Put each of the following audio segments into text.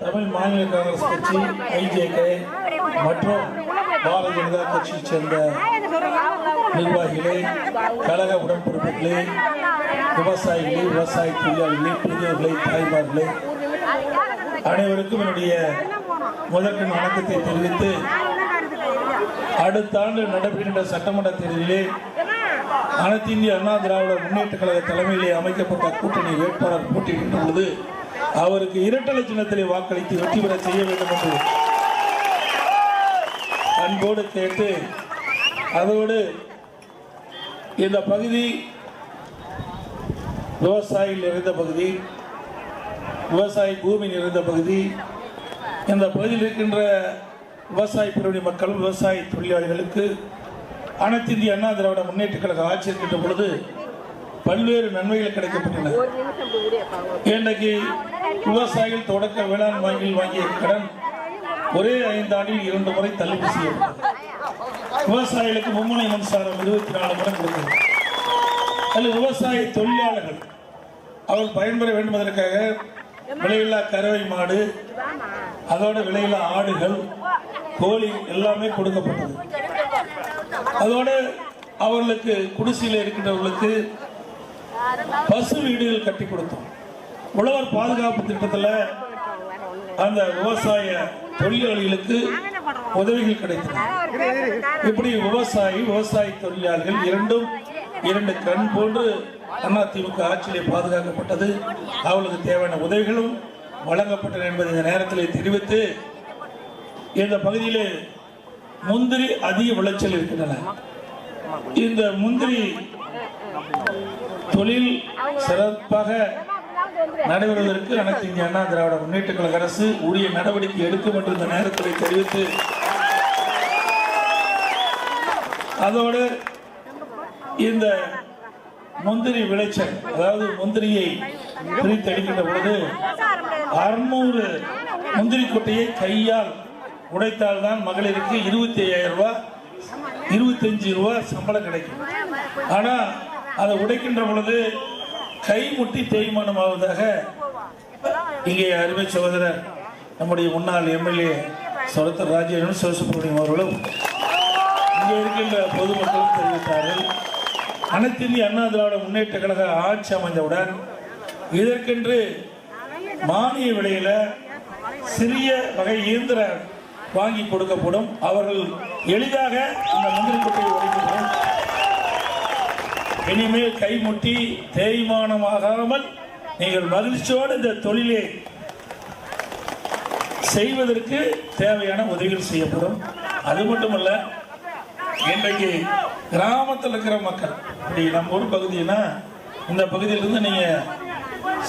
தமிழ் மாநில காங்கிரஸ் கட்சி ஐஜேகே மற்றும் பாரதிய ஜனதா கட்சியைச் சேர்ந்த நிர்வாகிகளே கழக உடன்பிறப்புகளே விவசாயிகளே விவசாய தொழிலாளிகளே பெரியவர்களே தாய்மார்களே அனைவருக்கும் என்னுடைய முதற்கு வணக்கத்தை தெரிவித்து அடுத்த ஆண்டு நடைபெறுகின்ற சட்டமன்ற தேர்தலிலே அனைத்து இந்திய அண்ணா திராவிட முன்னேற்ற கழக தலைமையிலே அமைக்கப்பட்ட கூட்டணி வேட்பாளர் போட்டியிட்ட பொழுது அவருக்கு இரட்டலை சின்னத்திலே வாக்களித்து வெற்றி பெற செய்ய வேண்டும் என்று அன்போடு கேட்டு அதோடு இந்த பகுதி விவசாயிகள் நிறைந்த பகுதி விவசாய பூமி நிறைந்த பகுதி இந்த பகுதியில் இருக்கின்ற விவசாய பிரிவினை மக்கள் விவசாய தொழிலாளிகளுக்கு அனைத்து இந்திய அண்ணா திராவிட முன்னேற்ற கழக ஆட்சி இருக்கின்ற பொழுது பல்வேறு நன்மைகள் கிடைக்கப்பட்டன. இன்றைக்கு விவசாயிகள் தொடக்க வேளாண் வங்கியில் வாங்கிய கடன் ஒரே ஐந்தாண்டில் இரண்டு முறை தள்ளுபடி செய்யப்பட்டது. விவசாயிகளுக்கு மும்முனை மின்சாரம் இருபத்தி நாலு முறை கொடுக்கிறது அதில் விவசாய தொழிலாளர்கள் அவர்கள் பயன்பெற வேண்டும் என்பதற்காக விலையில்லா கறவை மாடு அதோட விலையில்லா ஆடுகள் கோழி எல்லாமே கொடுக்கப்பட்டது. அதோடு அவர்களுக்கு குடிசையில் இருக்கின்றவர்களுக்கு பசு வீடுகள் கட்டி கொடுத்தோம். உழவர் பாதுகாப்பு திட்டத்தில் அந்த விவசாய தொழிலாளிகளுக்கு உதவிகள் கிடைத்தது. இப்படி விவசாயி விவசாய தொழிலாளர்கள் இரண்டும் இரண்டு கண் போன்று அதிமுக ஆட்சியிலே பாதுகாக்கப்பட்டது. அவளுக்கு தேவையான உதவிகளும் வழங்கப்பட்டன என்பதை இந்த நேரத்தில் தெரிவித்து இந்த பகுதியிலே முந்திரி அதிக விளைச்சல் இருக்கின்றன. இந்த முந்திரி தொழில் சிறப்பாக நடைபெறுவதற்கு அனைத்து இந்திய அண்ணா திராவிட முன்னேற்ற கழக அரசு உரிய நடவடிக்கை எடுக்கும் என்று இந்த நேரத்தில் தெரிவித்து அதோடு இந்த முந்திரி விளைச்சல் அதாவது முந்திரியை பிரித்தடிக்கின்ற பொழுது அறுநூறு முந்திரி கொட்டையை கையால் உடைத்தால்தான் மகளிருக்கு இருபத்தி ஐயாயிரம் ரூபாய் இருபத்தஞ்சு ரூபாய் சம்பளம் கிடைக்கும். ஆனால் அதை உடைக்கின்ற பொழுது கை முட்டி தேய்மானம் ஆவதாக இங்கே அருமை சகோதரர் நம்முடைய முன்னாள் எம்எல்ஏ சொரத்தர் ராஜேந்திரன் சிவசுப்ரமணியம் அவர்களும் இங்கே இருக்கின்ற பொதுமக்களும் தெரிவித்தார்கள். அனைத்து இந்திய அண்ணா திராவிட முன்னேற்ற கழக ஆட்சி அமைந்தவுடன் இதற்கென்று மானிய விலையில சிறிய வகை இயந்திரம் வாங்கி கொடுக்கப்படும். அவர்கள் எளிதாக இந்த மந்திரி கொட்டையை உடைக்கப்படும். இனிமேல் கைமுட்டி தேய்மானமாகாமல் நீங்கள் மகிழ்ச்சியோடு இந்த தொழிலை செய்வதற்கு தேவையான உதவிகள் செய்யப்படும். அது மட்டுமல்ல இன்றைக்கு கிராமத்தில் இருக்கிற மக்கள் இப்படி நம்ம ஊர் பகுதினா இந்த பகுதியிலிருந்து நீங்க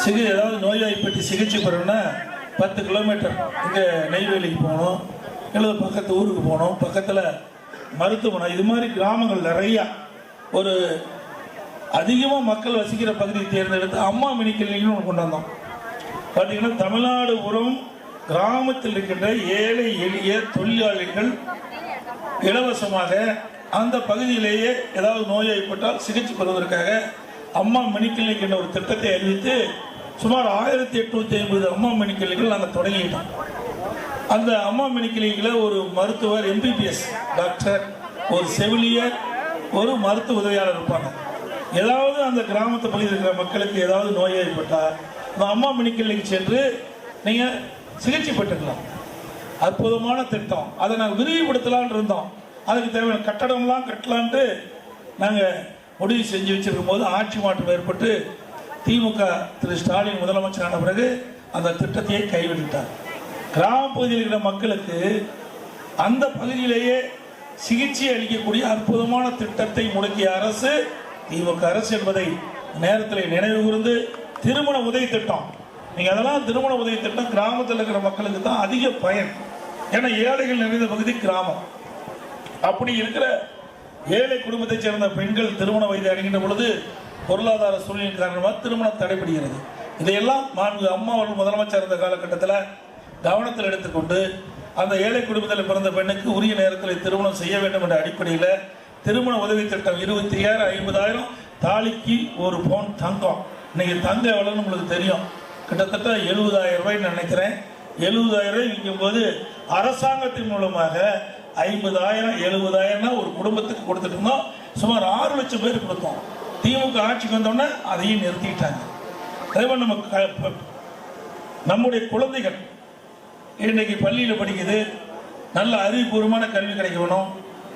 சிகி ஏதாவது நோய்வாய்ப்பட்டு சிகிச்சை பெறணும்னா பத்து கிலோமீட்டர் இங்கே நெய்வேலிக்கு போகணும் இல்லை பக்கத்து ஊருக்கு போகணும் பக்கத்தில் மருத்துவமனை இது மாதிரி கிராமங்கள் நிறையா ஒரு அதிகமாக மக்கள் வசிக்கிற பகுதியை தேர்ந்தெடுத்து அம்மா மினி கிளினிக்னு ஒன்று கொண்டு வந்தோம் பார்த்தீங்கன்னா தமிழ்நாடு உரம் கிராமத்தில் இருக்கின்ற ஏழை எளிய தொழிலாளிகள் இலவசமாக அந்த பகுதியிலேயே ஏதாவது நோய் சிகிச்சை பெறுவதற்காக அம்மா மினி கிளினிக் என்ற ஒரு திட்டத்தை அறிவித்து சுமார் ஆயிரத்தி எட்நூத்தி ஐம்பது அம்மா மினி கிளினிக்கள் நாங்கள் தொடங்கிட்டோம் அந்த அம்மா மினி கிளினிக்கில் ஒரு மருத்துவர் எம்பிபிஎஸ் டாக்டர் ஒரு செவிலியர் ஒரு மருத்துவ உதவியாளர் இருப்பாங்க. ஏதாவது அந்த கிராமத்து பகுதியில் இருக்கிற மக்களுக்கு ஏதாவது நோய் ஏற்பட்டால் இந்த அம்மா மினி கிளினிக் சென்று நீங்கள் சிகிச்சை பெற்றுக்கலாம். அற்புதமான திட்டம். அதை நாங்கள் விரிவுபடுத்தலான் இருந்தோம். அதுக்கு தேவையான கட்டடம்லாம் கட்டலான்ட்டு நாங்கள் முடிவு செஞ்சு வச்சிருக்கும் போது ஆட்சி மாற்றம் ஏற்பட்டு திமுக திரு ஸ்டாலின் முதலமைச்சரான பிறகு அந்த திட்டத்தையே கைவிட்டுட்டார். கிராம பகுதியில் இருக்கிற மக்களுக்கு அந்த பகுதியிலேயே சிகிச்சை அளிக்கக்கூடிய அற்புதமான திட்டத்தை முடக்கிய அரசு திமுக அரசு என்பதை நேரத்தில் நினைவு கூர்ந்து திருமண உதவி திட்டம். நீங்க அதெல்லாம் திருமண உதவி திட்டம் கிராமத்தில் இருக்கிற மக்களுக்கு தான் அதிக பயன். ஏன்னா ஏழைகள் நிறைந்த பகுதி கிராமம். அப்படி இருக்கிற ஏழை குடும்பத்தைச் சேர்ந்த பெண்கள் திருமண வயதை அடைகின்ற பொழுது பொருளாதார சூழ்நிலை காரணமாக திருமணம் தடைபடுகிறது. இதையெல்லாம் மாண்பு அம்மா அவர்கள் முதலமைச்சர் இருந்த காலகட்டத்தில் கவனத்தில் எடுத்துக்கொண்டு அந்த ஏழை குடும்பத்தில் பிறந்த பெண்ணுக்கு உரிய நேரத்தில் திருமணம் செய்ய வேண்டும் என்ற அடிப்படையில் திருமண உதவி திட்டம் இருபத்தி ஐயாயிரம் ஐம்பதாயிரம். தாலிக்கு ஒரு பவுன் தங்கம். இன்னைக்கு தங்கம் எவ்வளோன்னு உங்களுக்கு தெரியும். கிட்டத்தட்ட எழுபதாயிரம் ரூபாய்ன்னு நினைக்கிறேன். எழுபதாயிரம் விற்கும் போது அரசாங்கத்தின் மூலமாக ஐம்பதாயிரம் எழுபதாயிரம்னா ஒரு குடும்பத்துக்கு கொடுத்துட்டு இருந்தோம். சுமார் ஆறு லட்சம் பேர் கொடுத்தோம். திமுக ஆட்சிக்கு வந்தோடனே அதையும் நிறுத்திட்டாங்க. அதே நம்ம நம்முடைய குழந்தைகள் இன்னைக்கு பள்ளியில் படிக்குது. நல்ல அறிவுபூர்வமான கல்வி கிடைக்கணும்.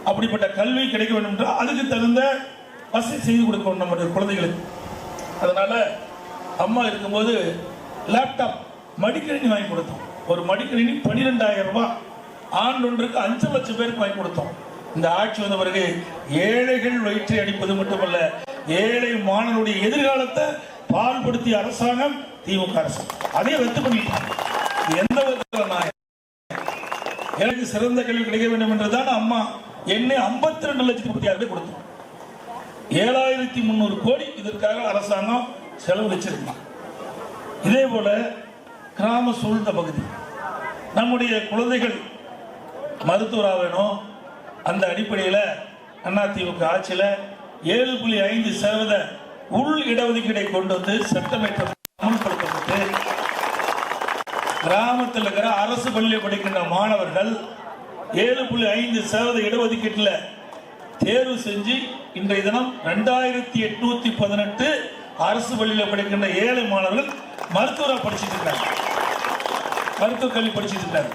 அப்படிப்பட்ட கல்வி கிடைக்க வேண்டும் என்றால் அதுக்கு தகுந்த வசதி செய்து கொடுக்கணும் நம்முடைய குழந்தைகளுக்கு. அதனால அம்மா இருக்கும்போது லேப்டாப் மடிக்கணினி வாங்கி கொடுத்தோம். ஒரு மடிக்கணினி பன்னிரெண்டாயிரம் ரூபாய். ஆண்டு ஒன்றுக்கு அஞ்சு லட்சம் பேருக்கு வாங்கி கொடுத்தோம். இந்த ஆட்சி வந்த பிறகு ஏழைகள் வயிற்றை அடிப்பது மட்டுமல்ல ஏழை மாணவருடைய எதிர்காலத்தை பால்படுத்திய அரசாங்கம் திமுக அரசு. அதே ரத்து பண்ணிட்டாங்க. எந்த விதத்தில் நான் எனக்கு சிறந்த கல்வி கிடைக்க வேண்டும் என்றுதான் அம்மா என்னை 52 ரெண்டு லட்சத்தி முப்பத்தி ஆறு பேர் கொடுத்தோம். ஏழாயிரத்தி முந்நூறு கோடி இதற்காக அரசாங்கம் செலவழிச்சிருக்கலாம் இதே போல கிராம சூழ்ந்த பகுதி. நம்முடைய குழந்தைகள் மருத்துவராக வேணும் அந்த அடிப்படையில் அதிமுக ஆட்சியில் ஏழு புள்ளி ஐந்து சதவீத உள் இடஒதுக்கீடை கொண்டு வந்து சட்டமேற்றம் அமல்படுத்தப்பட்டு கிராமத்தில் இருக்கிற அரசு பள்ளியில் படிக்கின்ற மாணவர்கள் ஏழு புள்ளி ஐந்து சதவீத இடஒதுக்கீட்டில் தேர்வு செஞ்சு இன்றைய தினம் ரெண்டாயிரத்தி எட்நூத்தி பதினெட்டு அரசு பள்ளியில் படிக்கின்ற ஏழை மாணவர்கள் மருத்துவராக படிச்சுட்டு இருக்காங்க. மருத்துவ கல்வி படிச்சுட்டு இருக்காங்க.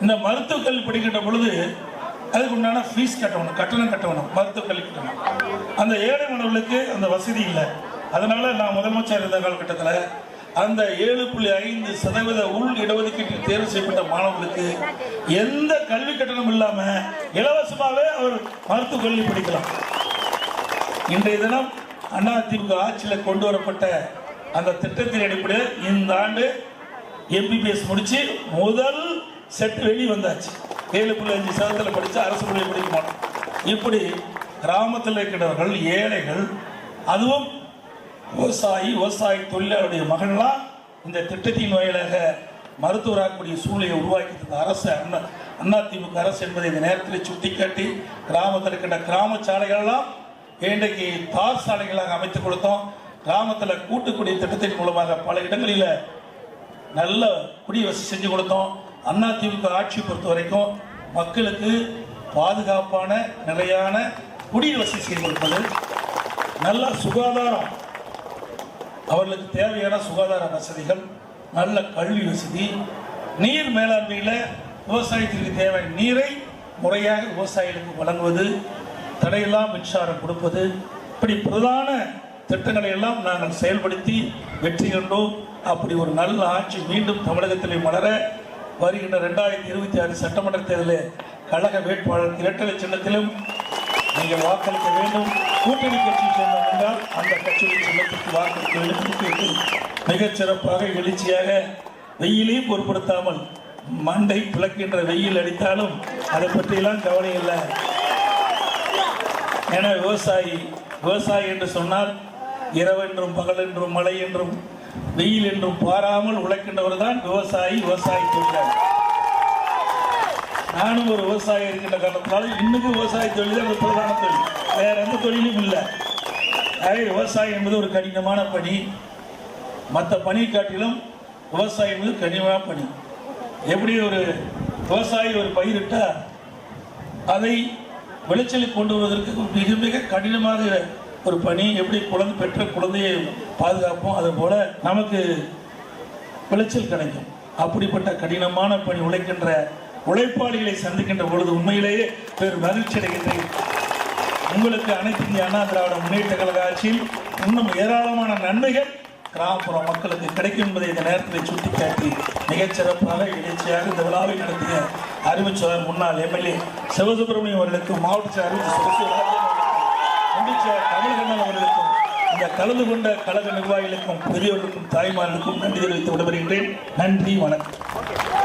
இந்த மருத்துவ கல்வி படிக்கின்ற பொழுது அதுக்கு உண்டான ஃபீஸ் கட்டணும் கட்டணம் கட்டணும் மருத்துவ கல்வி கட்டணம். அந்த ஏழை மாணவர்களுக்கு அந்த வசதி இல்லை. அதனால நான் முதலமைச்சர் இருந்த காலகட்டத்தில் அந்த ஏழு புள்ளி ஐந்து சதவீத உள் இடஒதுக்கீட்டில் தேர்வு செய்யப்பட்ட மாணவர்களுக்கு எந்த கல்வி கட்டணம் இல்லாம இலவசமாகவே அவர் மருத்துவ கல்வி படிக்கலாம். இன்றைய தினம் அண்ணா திமுக ஆட்சியில் கொண்டு வரப்பட்ட அந்த திட்டத்தின் அடிப்படையில் இந்த ஆண்டு எம்பிபிஎஸ் முடிச்சு முதல் செட் வெளி வந்தாச்சு. ஏழு புள்ளி அஞ்சு சதவீதத்தில் படித்து அரசு பள்ளியில் படிக்க மாட்டோம். இப்படி கிராமத்தில் இருக்கிறவர்கள் ஏழைகள் அதுவும் விவசாயி விவசாய தொழிலாளருடைய மகன்லாம் இந்த திட்டத்தின் வாயிலாக மருத்துவராகக்கூடிய சூழ்நிலையை உருவாக்கி தந்த அரசு அண்ணா அதிமுக அரசு என்பதை இந்த நேரத்தில் சுட்டிக்காட்டி கிராமத்தில் இருக்கின்ற கிராம சாலைகளெல்லாம் இன்றைக்கு தார் சாலைகளாக அமைத்து கொடுத்தோம். கிராமத்தில் கூட்டுக்குடி திட்டத்தின் மூலமாக பல இடங்களில் நல்ல குடிவசதி செஞ்சு கொடுத்தோம். அதிமுக ஆட்சி பொறுத்த வரைக்கும் மக்களுக்கு பாதுகாப்பான நிலையான குடிவசதி செய்து கொடுப்பது. நல்ல சுகாதாரம் அவர்களுக்கு தேவையான சுகாதார வசதிகள் நல்ல கல்வி வசதி நீர் மேலாண்மையில் விவசாயத்திற்கு தேவையான நீரை முறையாக விவசாயிகளுக்கு வழங்குவது தடையில்லா மின்சாரம் கொடுப்பது இப்படி பிரதான திட்டங்களை எல்லாம் நாங்கள் செயல்படுத்தி வெற்றி கண்டோம். அப்படி ஒரு நல்ல ஆட்சி மீண்டும் தமிழகத்திலே மலர வருகின்ற ரெண்டாயிரத்தி இருபத்தி ஆறு சட்டமன்ற தேர்தலில் கழக வேட்பாளர் இரட்டலை சின்னத்திலும் நீங்கள் வாக்களிக்க வேண்டும். கூட்டணி கட்சி சேர்ந்தோம் என்றால் அந்த கட்சியின் சின்னத்துக்கு வாக்களிக்க வேண்டும் மிகச் சிறப்பாக எழுச்சியாக வெயிலையும் பொருட்படுத்தாமல் மண்டை பிளக்கின்ற வெயில் அடித்தாலும் அதை பற்றியெல்லாம் கவலை இல்லை. என விவசாயி விவசாயி என்று சொன்னால் இரவென்றும் பகல் என்றும் மழை என்றும் வெயில் என்றும் பாராமல் உழைக்கின்றவர் தான் விவசாயி விவசாயி தொழிலாளர் நானும் ஒரு விவசாயி இருக்கின்ற காரணத்தினால இன்னைக்கு விவசாய தொழில் தான் ஒரு பிரதான தொழில். வேற எந்த தொழிலும் இல்லை. ஆகவே விவசாயம் என்பது ஒரு கடினமான பணி. மற்ற பணி காட்டிலும் விவசாயம் என்பது கடினமான பணி. எப்படி ஒரு விவசாயி ஒரு பயிரிட்டா அதை விளைச்சலுக்கு கொண்டு வருவதற்கு மிக மிக கடினமாக ஒரு பணி. எப்படி குழந்தை பெற்ற குழந்தையை பாதுகாப்போம் அது போல நமக்கு விளைச்சல் கிடைக்கும். அப்படிப்பட்ட கடினமான பணி உழைக்கின்ற உழைப்பாளிகளை சந்திக்கின்ற பொழுது உண்மையிலேயே பெரும் மகிழ்ச்சி அடைகின்றேன். உங்களுக்கு அனைத்து இந்திய அண்ணா திராவிட முன்னேற்ற கழக ஆட்சியில் இன்னும் ஏராளமான நன்மைகள் கிராமப்புற மக்களுக்கு கிடைக்கும் என்பதை இந்த நேரத்தில் சுட்டிக்காட்டி மிகச்சிறப்பாக எழுச்சியாக இந்த விழாவை நடத்திய அறிவிச்சவர் முன்னாள் எம்எல்ஏ சிவசுப்பிரமணியம் அவர்களுக்கும் மாவட்ட செயலர் அறிவிச்ச அவர்களுக்கும் இந்த கலந்து கொண்ட கழக நிர்வாகிகளுக்கும் பெரியவர்களுக்கும் தாய்மார்களுக்கும் நன்றி தெரிவித்து விடைபெறுகின்றேன். நன்றி வணக்கம்.